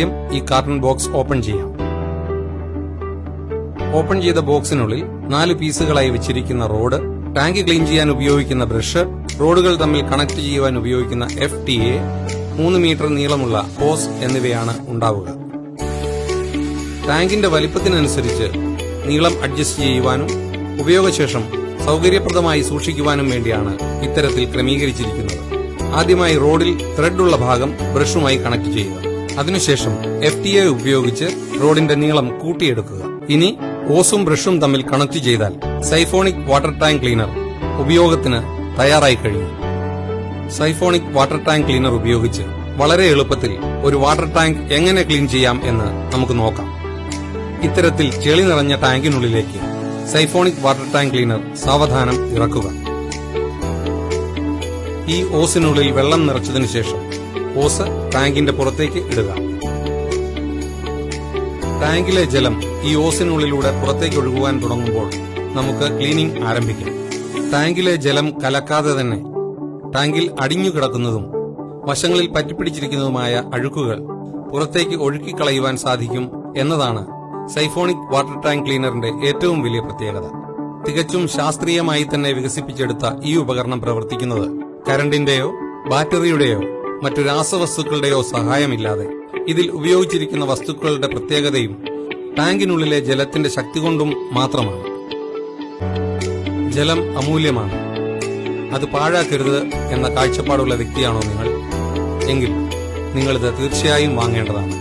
ആദ്യം ഈ carton box open ചെയ്യാം. ഓപ്പൺ ചെയ്ത ബോക്സിനുള്ളിൽ നാല് പീസുകളായി വെച്ചിരിക്കുന്ന റോഡ് ടാങ്ക് ക്ലീൻ ചെയ്യാൻ ഉപയോഗിക്കുന്ന ബ്രഷ് റോഡുകൾ തമ്മിൽ കണക്ട് ചെയ്യുവാൻ ഉപയോഗിക്കുന്ന എഫ് ടി എ മൂന്ന് മീറ്റർ നീളമുള്ള ഹോസ് എന്നിവയാണ് ഉണ്ടാവുക. ടാങ്കിന്റെ വലിപ്പത്തിനനുസരിച്ച് നീളം അഡ്ജസ്റ്റ് ചെയ്യുവാനും ഉപയോഗശേഷം സൗകര്യപ്രദമായി സൂക്ഷിക്കുവാനും വേണ്ടിയാണ് ഇത്തരത്തിൽ ക്രമീകരിച്ചിരിക്കുന്നത്. ആദ്യമായി റോഡിൽ ത്രെഡുള്ള ഭാഗം ബ്രഷുമായി കണക്ട് ചെയ്യുക. അതിനുശേഷം എഫ് ടി എ ഉപയോഗിച്ച് റോഡിന്റെ നീളം കൂട്ടിയെടുക്കുക. ഇനി ഓസും ബ്രഷും തമ്മിൽ കണക്ട് ചെയ്താൽ സൈഫോണിക് വാട്ടർ ടാങ്ക് ക്ലീനർ ഉപയോഗത്തിന് തയ്യാറായി കഴിഞ്ഞു. സൈഫോണിക് വാട്ടർ ടാങ്ക് ക്ലീനർ ഉപയോഗിച്ച് വളരെ എളുപ്പത്തിൽ ഒരു വാട്ടർ ടാങ്ക് എങ്ങനെ ക്ലീൻ ചെയ്യാം എന്ന് നമുക്ക് നോക്കാം. ഇത്തരത്തിൽ ചെളി നിറഞ്ഞ ടാങ്കിനുള്ളിലേക്ക് സൈഫോണിക് വാട്ടർ ടാങ്ക് ക്ലീനർ സാവധാനം ഇറക്കുക. ഈ ഓസിനുള്ളിൽ വെള്ളം നിറച്ചതിനു ശേഷം ഓസ് ടാങ്കിന്റെ പുറത്തേക്ക് ഇടുക. ടാങ്കിലെ ജലം ഈ ഓസിനുള്ളിലൂടെ പുറത്തേക്ക് ഒഴുകുവാൻ തുടങ്ങുമ്പോൾ നമുക്ക് ക്ലീനിംഗ് ആരംഭിക്കാം. ടാങ്കിലെ ജലം കലക്കാതെ തന്നെ ടാങ്കിൽ അടിഞ്ഞു കിടക്കുന്നതും വശങ്ങളിൽ പറ്റിപ്പിടിച്ചിരിക്കുന്നതുമായ അഴുക്കുകൾ പുറത്തേക്ക് ഒഴുക്കിക്കളയുവാൻ സാധിക്കും എന്നതാണ് സൈഫോണിക് വാട്ടർ ടാങ്ക് ക്ലീനറിന്റെ ഏറ്റവും വലിയ പ്രത്യേകത. തികച്ചും ശാസ്ത്രീയമായി തന്നെ വികസിപ്പിച്ചെടുത്ത ഈ ഉപകരണം പ്രവർത്തിക്കുന്നത് കരണ്ടിന്റെയോ ബാറ്ററിയുടെയോ മറ്റു രാസവസ്തുക്കളുടെയോ സഹായമില്ലാതെ. ഇതിൽ ഉപയോഗിച്ചിരിക്കുന്ന വസ്തുക്കളുടെ പ്രത്യേകതയും ടാങ്കിനുള്ളിലെ ജലത്തിന്റെ ശക്തി കൊണ്ടും മാത്രമാണ്. ജലം അമൂല്യമാണ്. അത് പാഴാക്കരുത് എന്ന കാഴ്ചപ്പാടുള്ള വ്യക്തിയാണോ നിങ്ങൾ? എങ്കിൽ നിങ്ങളിത് തീർച്ചയായും വാങ്ങേണ്ടതാണ്.